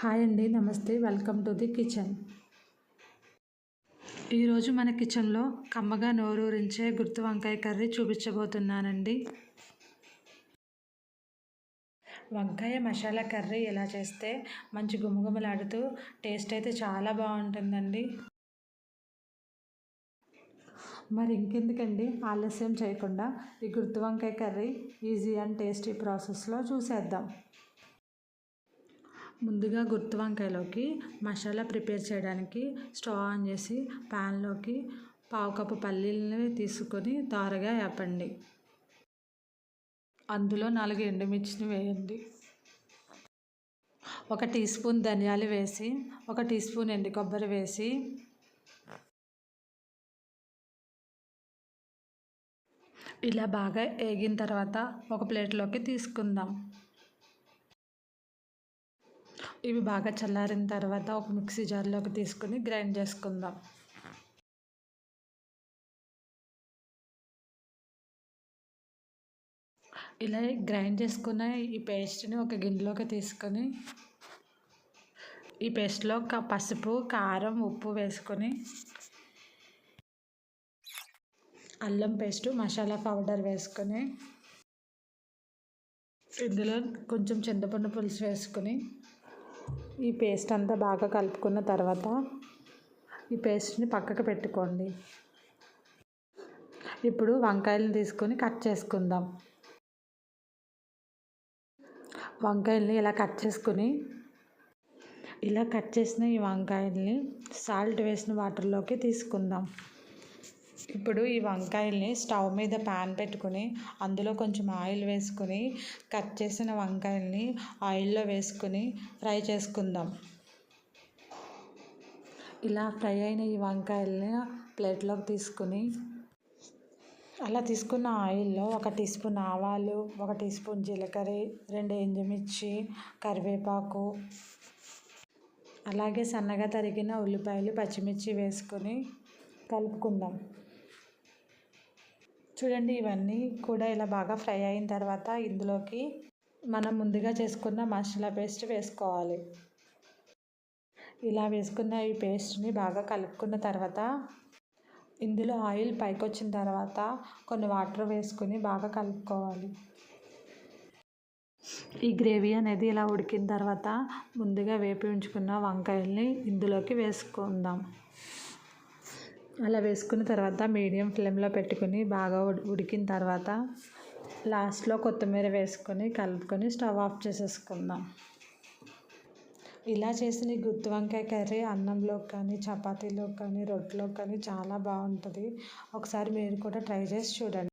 Hi అండి namaste. Welcome to the kitchen. ఈరోజు మన కిచెన్లో కమ్మగా నోరూరించే గుర్తు వంకాయ కర్రీ చూపించబోతున్నానండి. వంకాయ మసాలా కర్రీ ఎలా చేస్తే మంచి గుమగుమలాడుతూ టేస్ట్ అయితే చాలా బాగుంటుందండి. మరి ఇంకెందుకండి ఆలస్యం చేయకుండా ఈ గుర్తు వంకాయ కర్రీ ఈజీ అండ్ టేస్టీ ప్రాసెస్లో చూసేద్దాం. ముందుగా గుత్తి వంకాయలోకి మసాలా ప్రిపేర్ చేయడానికి స్టవ్ ఆన్ చేసి ప్యాన్లోకి పావు కప్పు పల్లీలని తీసుకొని తారగా వేపండి అందులో నాలుగు ఎండుమిర్చిని వేయండి. ఒక టీ స్పూన్ ధనియాలు వేసి ఒక టీ స్పూన్ ఎండు కొబ్బరి వేసి ఇలా బాగా వేగిన తర్వాత ఒక ప్లేట్లోకి తీసుకుందాం. ఇవి బాగా చల్లారిన తర్వాత ఒక మిక్సీ జార్లోకి తీసుకుని గ్రైండ్ చేసుకుందాం. ఇలా గ్రైండ్ చేసుకున్న ఈ పేస్ట్ని ఒక గిన్నెలోకి తీసుకొని ఈ పేస్ట్లో పసుపు కారం ఉప్పు వేసుకొని అల్లం పేస్ట్ మసాలా పౌడర్ వేసుకొని ఇందులో కొంచెం చింతపండు పులుసు వేసుకొని ఈ పేస్ట్ అంతా బాగా కలుపుకున్న తర్వాత ఈ పేస్ట్ని పక్కకు పెట్టుకోండి. ఇప్పుడు వంకాయలను తీసుకొని కట్ చేసుకుందాం. వంకాయల్ని ఇలా కట్ చేసుకుని ఇలా కట్ చేసిన ఈ వంకాయల్ని సాల్ట్ వేసిన వాటర్లోకి తీసుకుందాం. ఇప్పుడు ఈ వంకాయల్ని స్టవ్ మీద ప్యాన్ పెట్టుకుని అందులో కొంచెం ఆయిల్ వేసుకుని కట్ చేసిన వంకాయల్ని ఆయిల్లో వేసుకుని ఫ్రై చేసుకుందాం. ఇలా ఫ్రై అయిన ఈ వంకాయల్ని ప్లేట్లోకి తీసుకుని అలా తీసుకున్న ఆయిల్లో ఒక టీ స్పూన్ ఆవాలు ఒక టీ స్పూన్ జీలకర్ర రెండు ఎండుమిర్చి కరివేపాకు అలాగే సన్నగా తరిగిన ఉల్లిపాయలు పచ్చిమిర్చి వేసుకొని కలుపుకుందాం. చూడండి ఇవన్నీ కూడా ఇలా బాగా ఫ్రై అయిన తర్వాత ఇందులోకి మనం ముందుగా చేసుకున్న మసాలా పేస్ట్ వేసుకోవాలి. ఇలా వేసుకున్న ఈ పేస్ట్ని బాగా కలుపుకున్న తర్వాత ఇందులో ఆయిల్ పైకి వచ్చిన తర్వాత కొన్ని వాటర్ వేసుకుని బాగా కలుపుకోవాలి. ఈ గ్రేవీ అనేది ఇలా ఉడికిన తర్వాత ముందుగా వేపి ఉంచుకున్న వంకాయల్ని ఇందులోకి వేసుకుందాం. అలా వేసుకున్న తర్వాత మీడియం ఫ్లేమ్లో పెట్టుకుని బాగా ఉడికిన తర్వాత లాస్ట్లో కొత్తిమీర వేసుకొని కలుపుకొని స్టవ్ ఆఫ్ చేసేసుకుందాం. ఇలా చేసిన గుత్తి వంకాయ కర్రీ అన్నంలో కానీ చపాతీలో కానీ రొట్టెలో కానీ చాలా బాగుంటుంది. ఒకసారి మీరు కూడా ట్రై చేసి చూడండి.